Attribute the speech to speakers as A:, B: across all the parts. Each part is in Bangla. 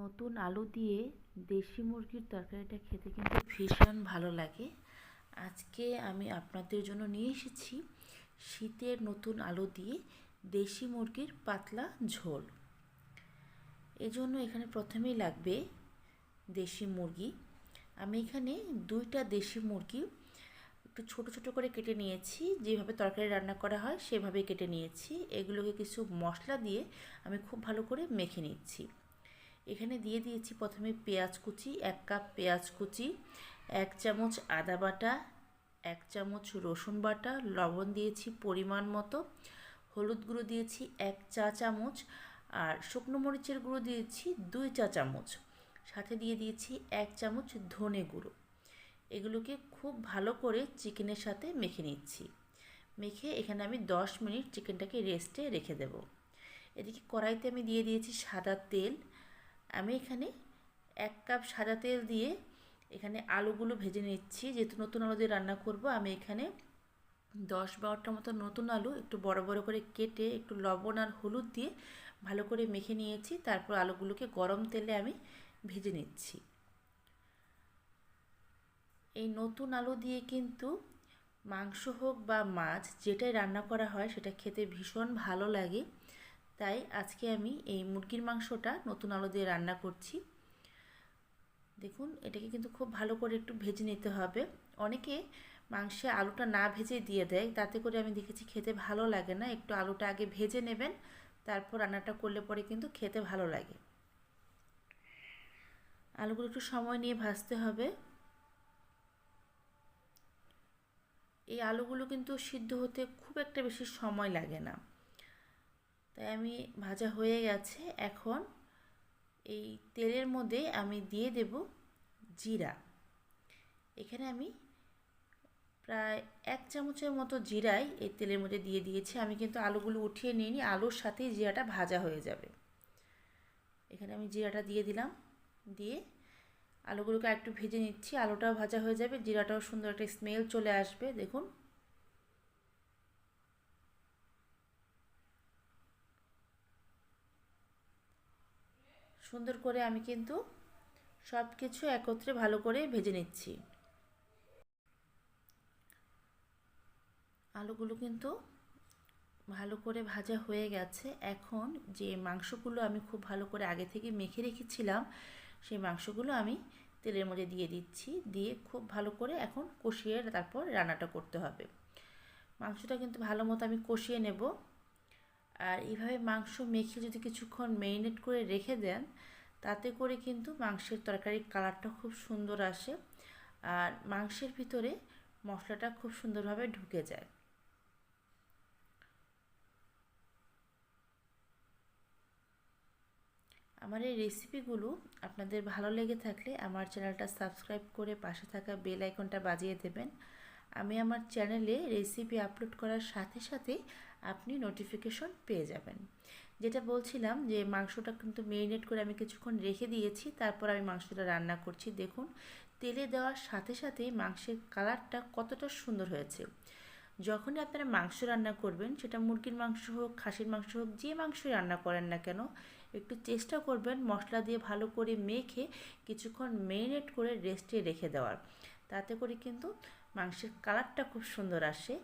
A: নতুন আলু দিয়ে দেশি মুরগির তরকারিটা খেতে কিন্তু ভীষণ ভালো লাগে। আজকে আমি আপনাদের জন্য নিয়ে এসেছি শীতের নতুন আলু দিয়ে দেশি মুরগির পাতলা ঝোল। এজন্য এখানে প্রথমেই লাগবে দেশি মুরগি। আমি এখানে দুইটা দেশি মুরগি একটু ছোট ছোট করে কেটে নিয়েছি যেভাবে তরকারি রান্না করা হয় সেভাবে কেটে নিয়েছি। এগুলোকে কিছু মশলা দিয়ে আমি খুব ভালো করে মেখে নিচ্ছি। এখানে দিয়ে দিয়েছি প্রথমে পেঁয়াজ কুচি, এক কাপ পেঁয়াজ কুচি, এক চামচ আদা বাটা, এক চামচ রসুন বাটা, লবণ দিয়েছি পরিমাণ মতো, হলুদ গুঁড়ো দিয়েছি এক চা চামচ, আর শুকনো মরিচের গুঁড়ো দিয়েছি দুই চা চামচ। সাথে দিয়ে দিয়েছি এক চামচ ধনে গুঁড়ো। এগুলোকে খুব ভালো করে চিকেনের সাথে মেখে নিচ্ছি। মেখে এখানে আমি দশ মিনিট চিকেনটাকে রেস্টে রেখে দেব। এদিকে কড়াইতে আমি দিয়ে দিয়েছি সাদা তেল আমি এখানে এক কাপ সাদা তেল দিয়ে এখানে আলুগুলো ভেজে নিচ্ছি। যেহেতু নতুন আলু দিয়ে রান্না করব, আমি এখানে দশ বারোটার মতো নতুন আলু একটু বড় বড় করে কেটে একটু লবণ আর হলুদ দিয়ে ভালো করে মেখে নিয়েছি। তারপর আলুগুলোকে গরম তেলে আমি ভেজে নিচ্ছি। এই নতুন আলু দিয়ে কিন্তু মাংস হোক বা মাছ, যেটাই রান্না করা হয়, সেটা খেতে ভীষণ ভালো লাগে। তাই আজকে আমি এই মুরগির মাংসটা নতুন আলু দিয়ে রান্না করছি। দেখুন, এটাকে কিন্তু খুব ভালো করে একটু ভেজে নিতে হবে। অনেকে মাংসে আলুটা না ভেজে দিয়ে দেয়, তাতে করে আমি দেখেছি খেতে ভালো লাগে না। একটু আলুটা আগে ভেজে নেবেন, তারপর রান্নাটা করলে পরে কিন্তু খেতে ভালো লাগে। আলুগুলো একটু সময় নিয়ে ভাজতে হবে। এই আলুগুলো কিন্তু সিদ্ধ হতে খুব একটা বেশি সময় লাগে না। তাই আমি ভাজা হয়ে গেছে। এখন এই তেলের মধ্যে আমি দিয়ে দেব জিরা। এখানে আমি প্রায় এক চামচের মতো জিরাই এই তেলের মধ্যে দিয়ে দিয়েছি। আমি কিন্তু আলুগুলো উঠিয়ে নিয়ে নিই আলুর সাথেই জিরাটা ভাজা হয়ে যাবে। এখানে আমি জিরাটা দিয়ে দিলাম। দিয়ে আলুগুলোকে একটু ভেজে নিচ্ছি। আলুটাও ভাজা হয়ে যাবে, জিরাটাও সুন্দর একটা স্মেল চলে আসবে। দেখুন সুন্দর করে আমি কিন্তু সব কিছু একত্রে ভালো করে ভেজে নিচ্ছি। আলুগুলো কিন্তু ভালো করে ভাজা হয়ে গেছে। এখন যে মাংসগুলো আমি খুব ভালো করে আগে থেকে মেখে রেখেছিলাম, সেই মাংসগুলো আমি তেলের মধ্যে দিয়ে দিচ্ছি। দিয়ে খুব ভালো করে এখন কষিয়ে তারপর রান্নাটা করতে হবে। মাংসটা কিন্তু ভালো মতো আমি কষিয়ে নেব। আর এইভাবে মাংস মেখে যদি কিছুক্ষণ মেরিনেট করে রেখে দেন, তাতে করে কিন্তু মাংসের তরকারির কালারটা খুব সুন্দর আসে আর মাংসের ভিতরে মশলাটা খুব সুন্দরভাবে ঢুকে যায়। আমার এই রেসিপিগুলো আপনাদের ভালো লেগে থাকলে আমার চ্যানেলটা সাবস্ক্রাইব করে পাশে থাকা বেল আইকনটা বাজিয়ে দেবেন। আমি আমার চ্যানেলে রেসিপি আপলোড করার সাথে সাথে আপনি নোটিফিকেশন পেয়ে যাবেন। যেটা বলছিলাম যে মাংসটা কিন্তু মেরিনেট করে আমি কিছুক্ষণ রেখে দিয়েছি, তারপর আমি মাংসটা রান্না করছি। দেখুন, তেলে দেওয়ার সাথে সাথেই মাংসের কালারটা কতটা সুন্দর হয়েছে। যখনই আপনারা মাংস রান্না করবেন, সেটা মুরগির মাংস হোক, খাসির মাংস হোক, যে মাংসই রান্না করেন না কেন, একটু চেষ্টা করবেন মশলা দিয়ে ভালো করে মেখে কিছুক্ষণ মেরিনেট করে রেস্টে রেখে দেওয়ার। তাতে করে কিন্তু মাংসের কালারটা খুব সুন্দর আসে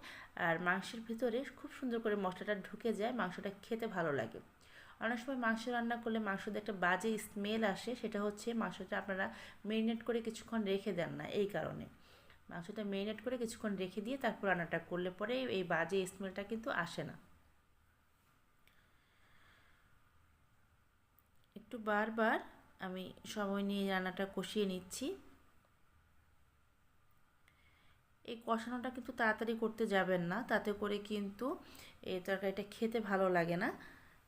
A: আর মাংসের ভিতরে খুব সুন্দর করে মশলাটা ঢুকে যায়, মাংসটা খেতে ভালো লাগে। অনেক সময় মাংস রান্না করলে মাংসতে একটা বাজে স্মেল আসে, সেটা হচ্ছে মাংসটা আপনারা মেরিনেট করে কিছুক্ষণ রেখে দেন না এই কারণে। মাংসটা মেরিনেট করে কিছুক্ষণ রেখে দিয়ে তারপর রান্নাটা করলে পরে এই বাজে স্মেলটা কিন্তু আসে না। একটু বারবার আমি সময় নিয়ে রান্নাটা কষিয়ে নিচ্ছি। এই কষানোটা কিন্তু তাড়াতাড়ি করতে যাবেন না। তাতে করে কিন্তু এই তরকারিটা খেতে ভালো লাগে না।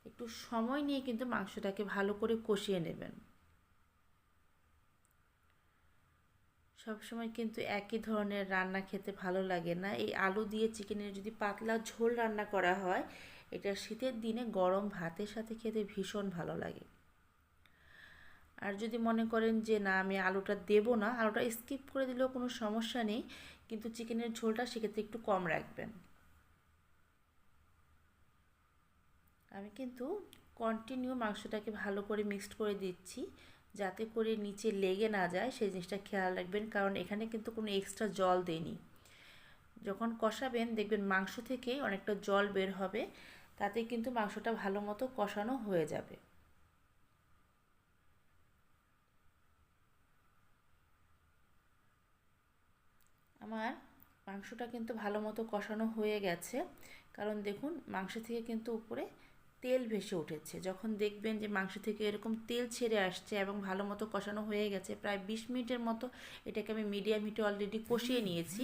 A: একটু সময় নিয়ে কিন্তু মাংসটাকে ভালো করে কষিয়ে নেবেন। সবসময় কিন্তু একই ধরনের রান্না খেতে ভালো লাগে না। এই আলু দিয়ে চিকেনের যদি পাতলা ঝোল রান্না করা হয়, এটা শীতের দিনে গরম ভাতের সাথে খেতে ভীষণ ভালো লাগে। আর যদি মনে করেন যে, না, আমি আলুটা দেব না, আলুটা স্কিপ করে দিলেও কোনো সমস্যা নেই, কিন্তু চিকেনের ঝোলটা সেক্ষেত্রে একটু কম রাখবেন। আমি কিন্তু কন্টিনিউ মাংসটাকে ভালো করে মিক্সড করে দিচ্ছি, যাতে করে নিচে লেগে না যায়, সেই জিনিসটা খেয়াল রাখবেন, কারণ এখানে কিন্তু কোনো এক্সট্রা জল দেয়নি যখন কষাবেন, দেখবেন মাংস থেকে অনেকটা জল বের হবে, তাতে কিন্তু মাংসটা ভালো মতো কষানো হয়ে যাবে। আমার মাংসটা কিন্তু ভালো মতো কষানো হয়ে গেছে। কারণ দেখুন, মাংস থেকে কিন্তু উপরে তেল ভেসে উঠেছে। যখন দেখবেন যে মাংস থেকে এরকম তেল ছেড়ে আসছে এবং ভালো মতো কষানো হয়ে গেছে, প্রায় বিশ মিনিটের মতো এটাকে আমি মিডিয়াম হিটে অলরেডি কষিয়ে নিয়েছি।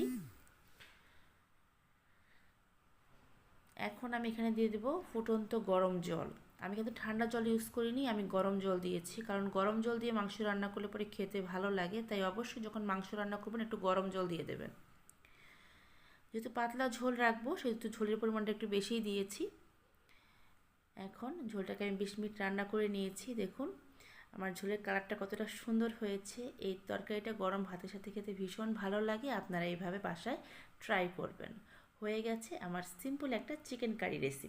A: এখন আমি এখানে দিয়ে দেবো ফুটন্ত গরম জল। আমি কিন্তু ঠান্ডা জল ইউজ করিনি, আমি গরম জল দিয়েছি। কারণ গরম জল দিয়ে মাংস রান্না করলে পরে খেতে ভালো লাগে, তাই অবশ্যই যখন মাংস রান্না করবেন একটু গরম জল দিয়ে দেবেন। যেহেতু পাতলা ঝোল রাখব, সেহেতু ঝোলের পরিমাণটা একটু বেশিই দিয়েছি। এখন ঝোলটাকে আমি বিশ মিনিট রান্না করে নিয়েছি, দেখুন। আমার ঝোলের কালারটা কতটা সুন্দর হয়েছে। এই তরকারিটা গরম ভাতের সাথে খেতে ভীষণ ভালো লাগে, আপনারা এইভাবে বাসায় ট্রাই করবেন। হয়ে গেছে আমার সিম্পল একটা চিকেন কারি রেসিপি